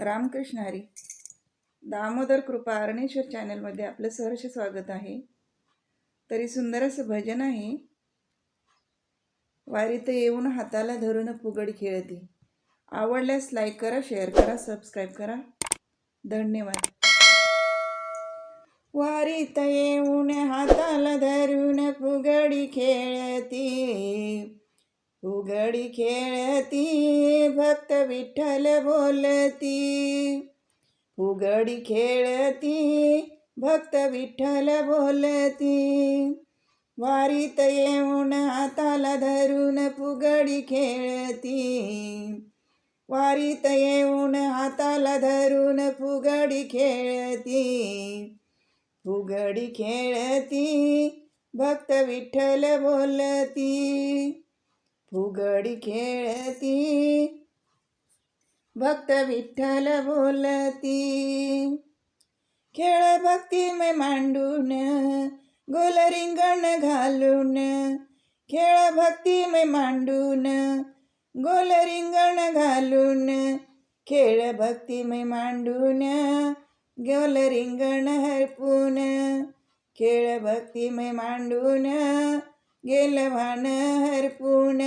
रामकृष्ण हरी. दामोदर कृपा अरणेश्वर चॅनलमध्ये आपलं सहर्ष स्वागत आहे. तरी सुंदर असं भजन आहे. वारीत येऊन हाताला धरून पुगड खेळती. आवडल्यास लाईक करा शेअर करा सबस्क्राईब करा. धन्यवाद. वारीत येऊन हाताला धरून फुगडी खेळती. फुगडी खेळती भक्त विठ्ठल बोलती. फुगडी खेळती भक्त विठ्ठल बोलती. वारीत येऊन हाताला धरून फुगडी खेळती. वारीत येऊन हाताला धरून फुगडी खेळती. फुगडी खेळती भक्त विठ्ठल बोलती. फुगडी खेळती. भक्त विठ्ठल बोलती. खेळ भक्तिमय मांडून गोल रिंगण घालून. खेळ भक्तिमय मांडून गोल रिंगण घालून. खेळ भक्तिमय मांडून गोल रिंगण हरपून. खेळ भक्तिमय मांडून गेलवान हरपून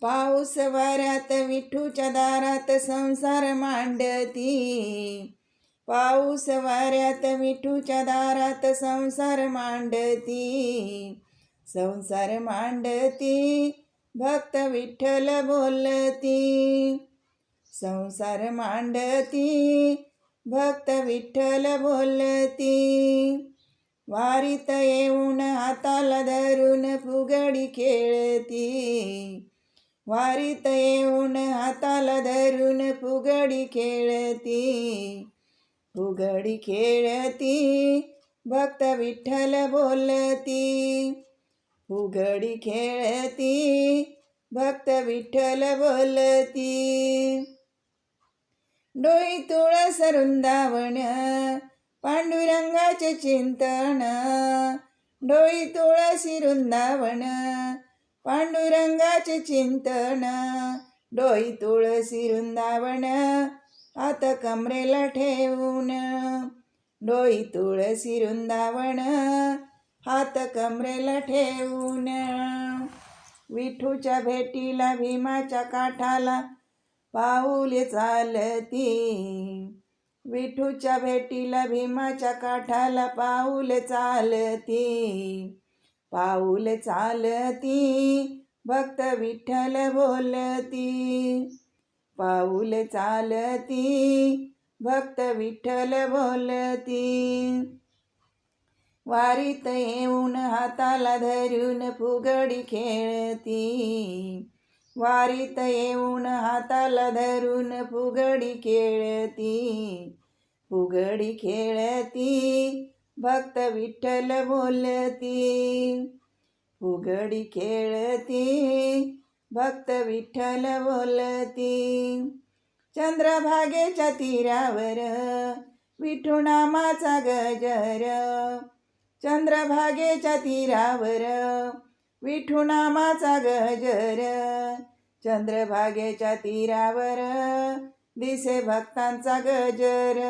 पाऊस वाऱ्यात विठूच्या दारात संसार मांडती. पाऊस वाऱ्यात विठूच्या दारात संसार मांडती. संसार मांडती भक्त विठ्ठल बोलती. संसार मांडती भक्त विठ्ठल बोलती. वारीत येऊन हाताला धरून फुगडी खेळती वारीत येऊन हाताला धरून फुगडी खेळती फुगडी खेळती भक्त विठ्ठल बोलती फुगडी खेळती भक्त विठ्ठल बोलती डोई तुळस वृंदावन पांडुरंगाचे चिंतन. डोळी तुळसी वृंदावन पांडुरंगाचे चिंतन. डोई तुळसी वृंदावन हात कमरेला ठेवून. डोई तुळसी वृंदावन हात कमरेला ठेवून. विठूच्या भेटीला भीमाच्या काठाला पाऊल चालती. विठूच्या भेटीला भीमाच्या काठाला पाऊल चालती पाऊल चालती. भक्त विठ्ठल बोलती पाऊल चालती. भक्त विठ्ठल बोलती. वारीत येऊन हाताला धरून फुगडी खेळती वारीत येऊन हाताला धरून फुगडी खेळती. फुगडी खेळती भक्त विठ्ठल बोलती. फुगडी खेळती भक्त विठ्ठल बोलती. चंद्रभागेच्या तीरावर विठुनामाचा गजर. चंद्रभागेच्या तीरावर विठुनामाचा गजर. चंद्रभागेच्या तीरावर दिसे भक्तांचा गजर.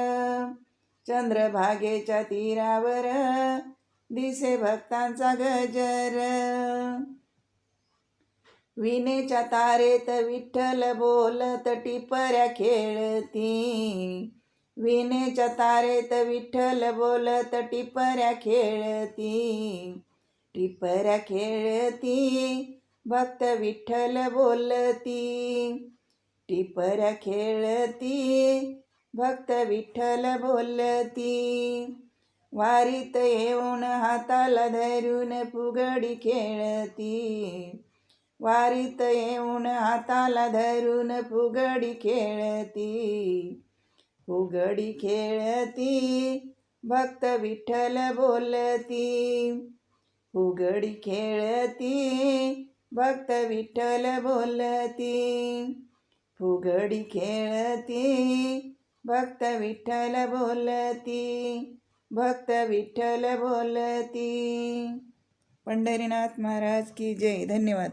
चंद्रभागेच्या तीरावर दिसे भक्तांचा गजर. विनेच्या तारेत विठ्ठल बोलत टिपऱ्या खेळती विनेच्या तारेत विठ्ठल बोलत टिपऱ्या खेळती टिपऱ्या खेळती भक्त विठ्ठल बोलती टिपर खेळती भक्त विठ्ठल बोलती. वारीत येऊन हाताला धरून फुगडी खेळती. वारीत येऊन हाताला धरून फुगडी खेळती. फुगडी खेळती भक्त विठ्ठल बोलती. फुगडी खेळती भक्त विठ्ठल बोलती. फुगडी खेळती भक्त विठ्ठल बोलती भक्त विठ्ठल बोलती. पंढरीनाथ महाराज की जय. धन्यवाद.